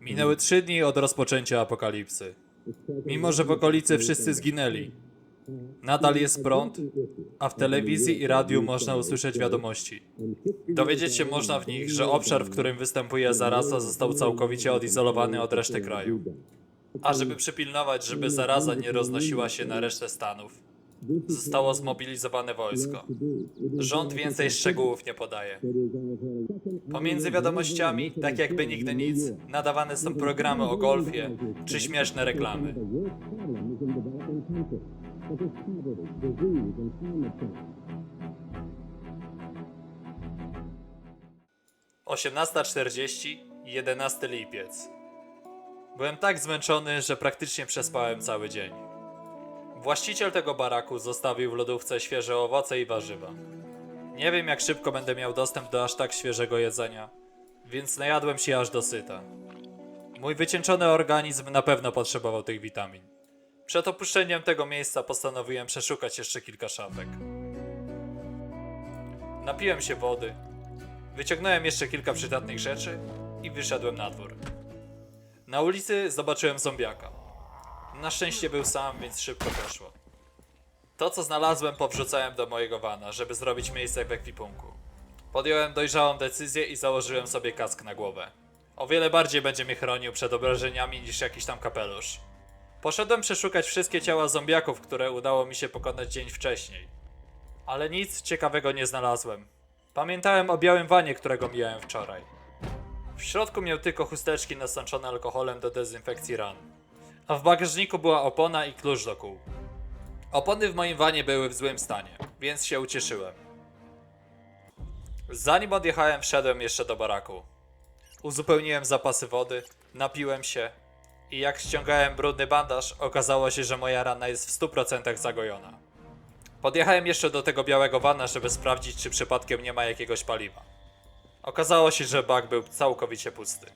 Minęły trzy dni od rozpoczęcia apokalipsy. Mimo, że w okolicy wszyscy zginęli, nadal jest prąd, a w telewizji i radiu można usłyszeć wiadomości. Dowiedzieć się można w nich, że obszar, w którym występuje zaraza, został całkowicie odizolowany od reszty kraju. A żeby przypilnować, żeby zaraza nie roznosiła się na resztę Stanów, zostało zmobilizowane wojsko. Rząd więcej szczegółów nie podaje. Pomiędzy wiadomościami, tak jakby nigdy nic, nadawane są programy o golfie czy śmieszne reklamy. 18.40, 11 lipiec. Byłem tak zmęczony, że praktycznie przespałem cały dzień. Właściciel tego baraku zostawił w lodówce świeże owoce i warzywa. Nie wiem, jak szybko będę miał dostęp do aż tak świeżego jedzenia, więc najadłem się aż do syta. Mój wycieńczony organizm na pewno potrzebował tych witamin. Przed opuszczeniem tego miejsca postanowiłem przeszukać jeszcze kilka szafek. Napiłem się wody, wyciągnąłem jeszcze kilka przydatnych rzeczy i wyszedłem na dwór. Na ulicy zobaczyłem zombiaka. Na szczęście był sam, więc szybko poszło. To, co znalazłem, powrzucałem do mojego wana, żeby zrobić miejsce w ekwipunku. Podjąłem dojrzałą decyzję i założyłem sobie kask na głowę. O wiele bardziej będzie mnie chronił przed obrażeniami niż jakiś tam kapelusz. Poszedłem przeszukać wszystkie ciała zombiaków, które udało mi się pokonać dzień wcześniej. Ale nic ciekawego nie znalazłem. Pamiętałem o białym wanie, którego mijałem wczoraj. W środku miał tylko chusteczki nasączone alkoholem do dezynfekcji ran. A w bagażniku była opona i klucz do kół. Opony w moim wanie były w złym stanie, więc się ucieszyłem. Zanim odjechałem, wszedłem jeszcze do baraku. Uzupełniłem zapasy wody, napiłem się i jak ściągałem brudny bandaż, okazało się, że moja rana jest w 100% zagojona. Podjechałem jeszcze do tego białego wana, żeby sprawdzić, czy przypadkiem nie ma jakiegoś paliwa. Okazało się, że bak był całkowicie pusty.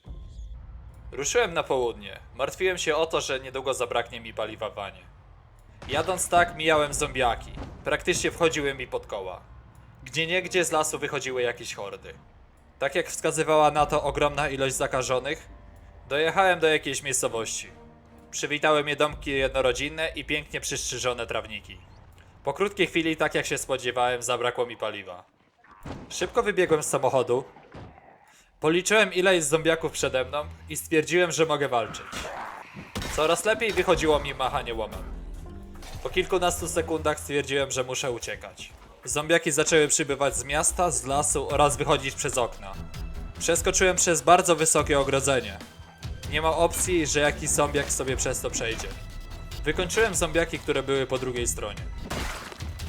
Ruszyłem na południe. Martwiłem się o to, że niedługo zabraknie mi paliwa wanie. Jadąc tak, mijałem zombiaki. Praktycznie wchodziły mi pod koła. Gdzie niegdzie z lasu wychodziły jakieś hordy. Tak jak wskazywała na to ogromna ilość zakażonych, dojechałem do jakiejś miejscowości. Przywitały mnie domki jednorodzinne i pięknie przystrzyżone trawniki. Po krótkiej chwili, tak jak się spodziewałem, zabrakło mi paliwa. Szybko wybiegłem z samochodu. Policzyłem ile jest zombiaków przede mną i stwierdziłem, że mogę walczyć. Coraz lepiej wychodziło mi machanie łomem. Po kilkunastu sekundach stwierdziłem, że muszę uciekać. Zombiaki zaczęły przybywać z miasta, z lasu oraz wychodzić przez okna. Przeskoczyłem przez bardzo wysokie ogrodzenie. Nie ma opcji, że jakiś zombiak sobie przez to przejdzie. Wykończyłem zombiaki, które były po drugiej stronie.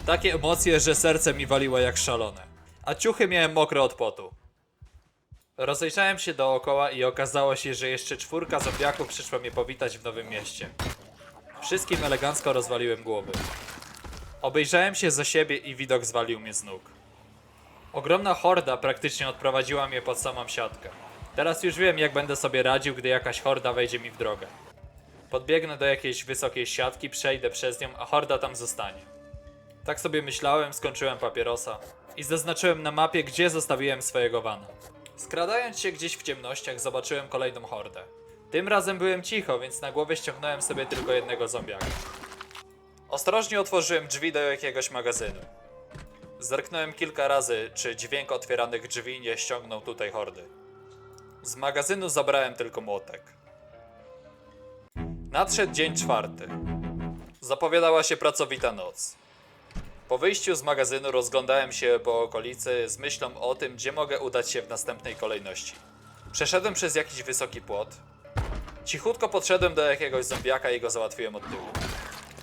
Takie emocje, że serce mi waliło jak szalone. A ciuchy miałem mokre od potu. Rozejrzałem się dookoła i okazało się, że jeszcze czwórka zombiaków przyszła mnie powitać w Nowym Mieście. Wszystkim elegancko rozwaliłem głowy. Obejrzałem się za siebie i widok zwalił mnie z nóg. Ogromna horda praktycznie odprowadziła mnie pod samą siatkę. Teraz już wiem, jak będę sobie radził, gdy jakaś horda wejdzie mi w drogę. Podbiegnę do jakiejś wysokiej siatki, przejdę przez nią, a horda tam zostanie. Tak sobie myślałem, skończyłem papierosa i zaznaczyłem na mapie, gdzie zostawiłem swojego wana. Skradając się gdzieś w ciemnościach, zobaczyłem kolejną hordę. Tym razem byłem cicho, więc na głowę ściągnąłem sobie tylko jednego zombiaka. Ostrożnie otworzyłem drzwi do jakiegoś magazynu. Zerknąłem kilka razy, czy dźwięk otwieranych drzwi nie ściągnął tutaj hordy. Z magazynu zabrałem tylko młotek. Nadszedł dzień czwarty. Zapowiadała się pracowita noc. Po wyjściu z magazynu rozglądałem się po okolicy z myślą o tym, gdzie mogę udać się w następnej kolejności. Przeszedłem przez jakiś wysoki płot. Cichutko podszedłem do jakiegoś zombiaka i go załatwiłem od tyłu.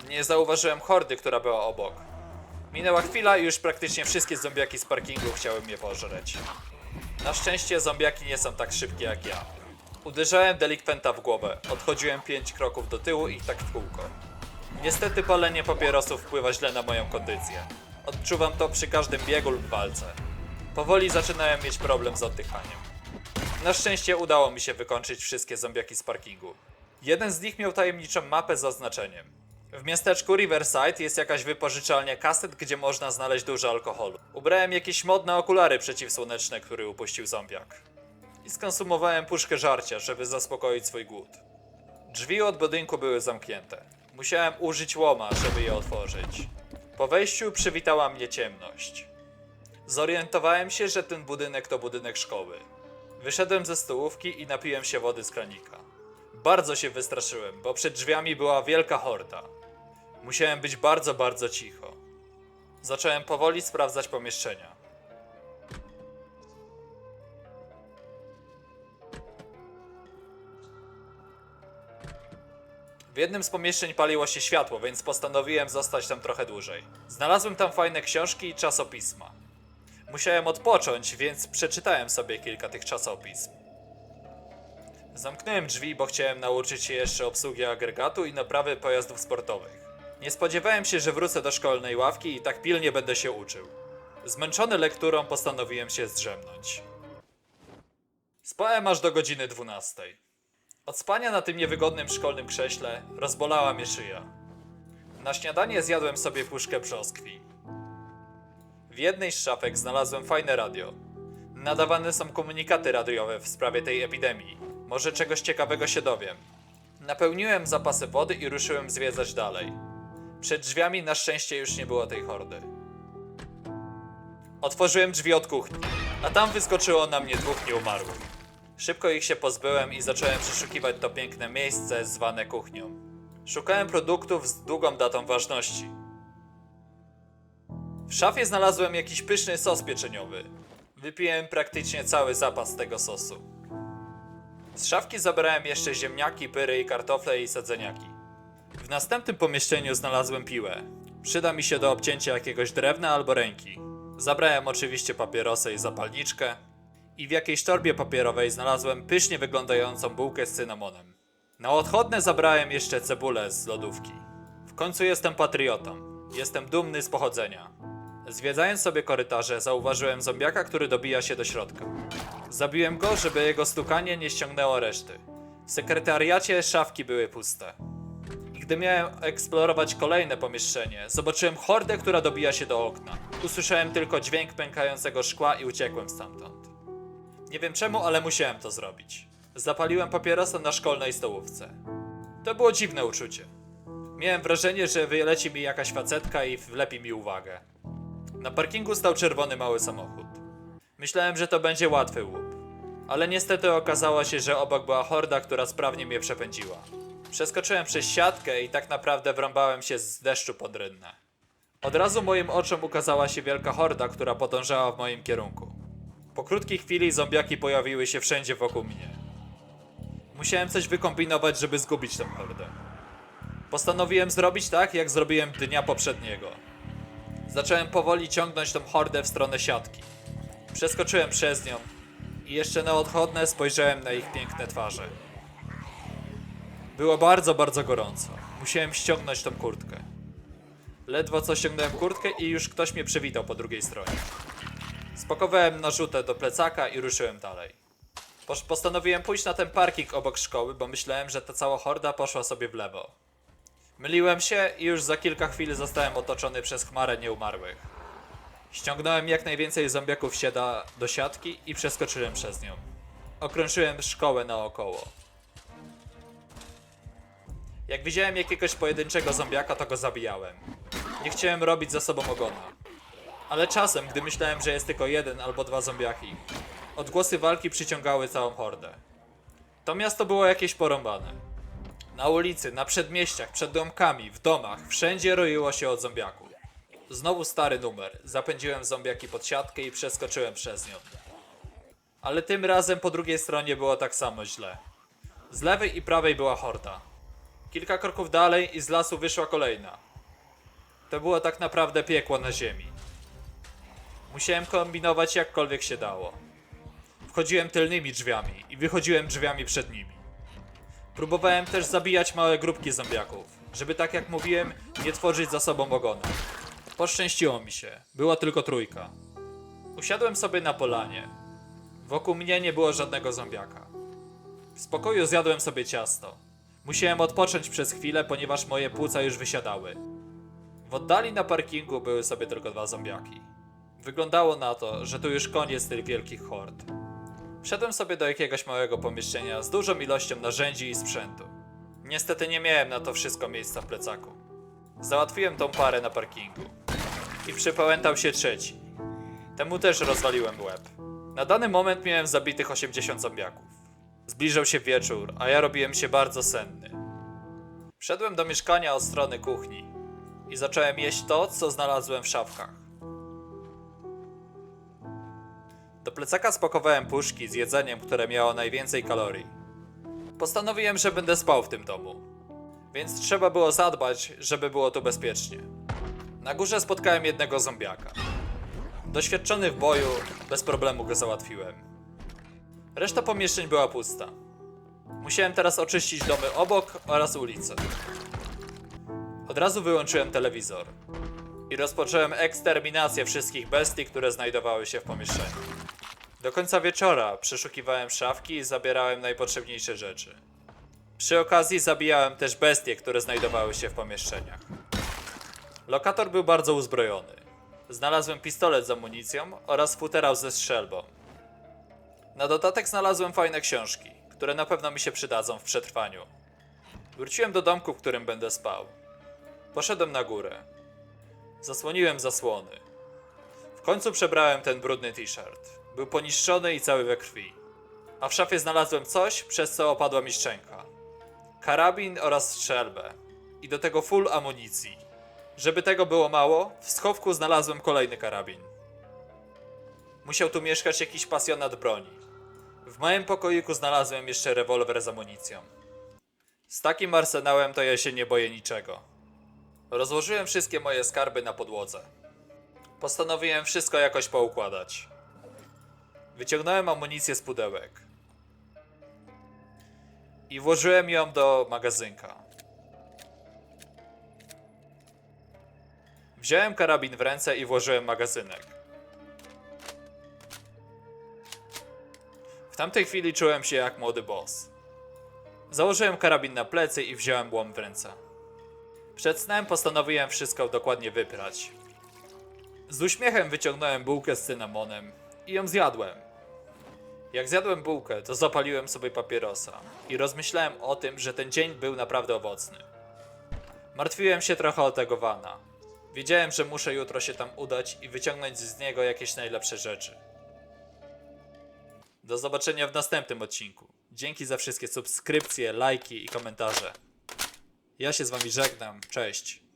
Nie zauważyłem hordy, która była obok. Minęła chwila i już praktycznie wszystkie zombiaki z parkingu chciały mnie pożreć. Na szczęście zombiaki nie są tak szybkie jak ja. Uderzałem delikwenta w głowę, odchodziłem pięć kroków do tyłu i tak w kółko. Niestety palenie papierosów wpływa źle na moją kondycję. Odczuwam to przy każdym biegu lub walce. Powoli zaczynałem mieć problem z oddychaniem. Na szczęście udało mi się wykończyć wszystkie zombiaki z parkingu. Jeden z nich miał tajemniczą mapę z oznaczeniem. W miasteczku Riverside jest jakaś wypożyczalnia kaset, gdzie można znaleźć dużo alkoholu. Ubrałem jakieś modne okulary przeciwsłoneczne, który upuścił zombiak. i skonsumowałem puszkę żarcia, żeby zaspokoić swój głód. Drzwi od budynku były zamknięte. Musiałem użyć łoma, żeby je otworzyć. Po wejściu przywitała mnie ciemność. Zorientowałem się, że ten budynek to budynek szkoły. Wyszedłem ze stołówki i napiłem się wody z kranika. Bardzo się wystraszyłem, bo przed drzwiami była wielka horda. Musiałem być bardzo, bardzo cicho. Zacząłem powoli sprawdzać pomieszczenia. W jednym z pomieszczeń paliło się światło, więc postanowiłem zostać tam trochę dłużej. Znalazłem tam fajne książki i czasopisma. Musiałem odpocząć, więc przeczytałem sobie kilka tych czasopism. Zamknąłem drzwi, bo chciałem nauczyć się jeszcze obsługi agregatu i naprawy pojazdów sportowych. Nie spodziewałem się, że wrócę do szkolnej ławki i tak pilnie będę się uczył. Zmęczony lekturą postanowiłem się zdrzemnąć. Spałem aż do godziny 12. Od spania na tym niewygodnym szkolnym krześle rozbolała mnie szyja. Na śniadanie zjadłem sobie puszkę brzoskwi. W jednej z szafek znalazłem fajne radio. Nadawane są komunikaty radiowe w sprawie tej epidemii. Może czegoś ciekawego się dowiem. Napełniłem zapasy wody i ruszyłem zwiedzać dalej. Przed drzwiami na szczęście już nie było tej hordy. Otworzyłem drzwi od kuchni, a tam wyskoczyło na mnie dwóch nieumarłych. Szybko ich się pozbyłem i zacząłem przeszukiwać to piękne miejsce zwane kuchnią. Szukałem produktów z długą datą ważności. W szafie znalazłem jakiś pyszny sos pieczeniowy. Wypiłem praktycznie cały zapas tego sosu. Z szafki zabrałem jeszcze ziemniaki, pyry i kartofle i sadzeniaki. W następnym pomieszczeniu znalazłem piłę. Przyda mi się do obcięcia jakiegoś drewna albo ręki. Zabrałem oczywiście papierosy i zapalniczkę. I w jakiejś torbie papierowej znalazłem pysznie wyglądającą bułkę z cynamonem. Na odchodne zabrałem jeszcze cebulę z lodówki. W końcu jestem patriotą. Jestem dumny z pochodzenia. Zwiedzając sobie korytarze, zauważyłem zombiaka, który dobija się do środka. Zabiłem go, żeby jego stukanie nie ściągnęło reszty. W sekretariacie szafki były puste. I gdy miałem eksplorować kolejne pomieszczenie, zobaczyłem hordę, która dobija się do okna. Usłyszałem tylko dźwięk pękającego szkła i uciekłem stamtąd. Nie wiem czemu, ale musiałem to zrobić. Zapaliłem papierosa na szkolnej stołówce. To było dziwne uczucie. Miałem wrażenie, że wyleci mi jakaś facetka i wlepi mi uwagę. Na parkingu stał czerwony mały samochód. Myślałem, że to będzie łatwy łup. Ale niestety okazało się, że obok była horda, która sprawnie mnie przepędziła. Przeskoczyłem przez siatkę i tak naprawdę wrąbałem się z deszczu pod rynnę. Od razu moim oczom ukazała się wielka horda, która podążała w moim kierunku. Po krótkiej chwili zombiaki pojawiły się wszędzie wokół mnie. Musiałem coś wykombinować, żeby zgubić tę hordę. Postanowiłem zrobić tak, jak zrobiłem dnia poprzedniego. Zacząłem powoli ciągnąć tą hordę w stronę siatki. Przeskoczyłem przez nią i jeszcze na odchodne spojrzałem na ich piękne twarze. Było bardzo, bardzo gorąco. Musiałem ściągnąć tą kurtkę. Ledwo co ściągnąłem kurtkę i już ktoś mnie przywitał po drugiej stronie. Spakowałem narzutę do plecaka i ruszyłem dalej. Postanowiłem pójść na ten parking obok szkoły, bo myślałem, że ta cała horda poszła sobie w lewo. Myliłem się i już za kilka chwil zostałem otoczony przez chmarę nieumarłych. Ściągnąłem jak najwięcej zombiaków sieda do siatki i przeskoczyłem przez nią. Okrążyłem szkołę naokoło. Jak widziałem jakiegoś pojedynczego zombiaka, to go zabijałem. Nie chciałem robić za sobą ogona. Ale czasem, gdy myślałem, że jest tylko jeden albo dwa zombiaki, odgłosy walki przyciągały całą hordę. To miasto było jakieś porąbane. Na ulicy, na przedmieściach, przed domkami, w domach, wszędzie roiło się od zombiaków. Znowu stary numer. Zapędziłem zombiaki pod siatkę i przeskoczyłem przez nią. Ale tym razem po drugiej stronie było tak samo źle. Z lewej i prawej była horda. Kilka kroków dalej i z lasu wyszła kolejna. To było tak naprawdę piekło na ziemi. Musiałem kombinować jakkolwiek się dało. Wchodziłem tylnymi drzwiami i wychodziłem drzwiami przed nimi. Próbowałem też zabijać małe grupki zombiaków, żeby tak jak mówiłem, nie tworzyć za sobą ogona. Poszczęściło mi się, była tylko trójka. Usiadłem sobie na polanie. Wokół mnie nie było żadnego zombiaka. W spokoju zjadłem sobie ciasto. Musiałem odpocząć przez chwilę, ponieważ moje płuca już wysiadały. W oddali na parkingu były sobie tylko dwa zombiaki. Wyglądało na to, że to już koniec tych wielkich hord. Wszedłem sobie do jakiegoś małego pomieszczenia z dużą ilością narzędzi i sprzętu. Niestety nie miałem na to wszystko miejsca w plecaku. Załatwiłem tą parę na parkingu. I przypałętał się trzeci. Temu też rozwaliłem łeb. Na dany moment miałem zabitych 80 zombiaków. Zbliżał się wieczór, a ja robiłem się bardzo senny. Wszedłem do mieszkania od strony kuchni i zacząłem jeść to, co znalazłem w szafkach. Do plecaka spakowałem puszki z jedzeniem, które miało najwięcej kalorii. Postanowiłem, że będę spał w tym domu, więc trzeba było zadbać, żeby było tu bezpiecznie. Na górze spotkałem jednego zombiaka. Doświadczony w boju, bez problemu go załatwiłem. Reszta pomieszczeń była pusta. Musiałem teraz oczyścić domy obok oraz ulicę. Od razu wyłączyłem telewizor i rozpocząłem eksterminację wszystkich bestii, które znajdowały się w pomieszczeniu. Do końca wieczora przeszukiwałem szafki i zabierałem najpotrzebniejsze rzeczy. Przy okazji zabijałem też bestie, które znajdowały się w pomieszczeniach. Lokator był bardzo uzbrojony. Znalazłem pistolet z amunicją oraz futerał ze strzelbą. Na dodatek znalazłem fajne książki, które na pewno mi się przydadzą w przetrwaniu. Wróciłem do domku, w którym będę spał. Poszedłem na górę. Zasłoniłem zasłony. W końcu przebrałem ten brudny t-shirt. Był poniszczony i cały we krwi. A w szafie znalazłem coś, przez co opadła mi szczęka. Karabin oraz strzelbę. I do tego full amunicji. Żeby tego było mało, w schowku znalazłem kolejny karabin. Musiał tu mieszkać jakiś pasjonat broni. W małym pokoiku znalazłem jeszcze rewolwer z amunicją. Z takim arsenałem to ja się nie boję niczego. Rozłożyłem wszystkie moje skarby na podłodze. Postanowiłem wszystko jakoś poukładać. Wyciągnąłem amunicję z pudełek. I włożyłem ją do magazynka. Wziąłem karabin w ręce i włożyłem magazynek. W tamtej chwili czułem się jak młody boss. Założyłem karabin na plecy i wziąłem łom w ręce. Przed snem postanowiłem wszystko dokładnie wyprać. Z uśmiechem wyciągnąłem bułkę z cynamonem i ją zjadłem. Jak zjadłem bułkę, to zapaliłem sobie papierosa i rozmyślałem o tym, że ten dzień był naprawdę owocny. Martwiłem się trochę o tego wana. Wiedziałem, że muszę jutro się tam udać i wyciągnąć z niego jakieś najlepsze rzeczy. Do zobaczenia w następnym odcinku. Dzięki za wszystkie subskrypcje, lajki i komentarze. Ja się z wami żegnam. Cześć.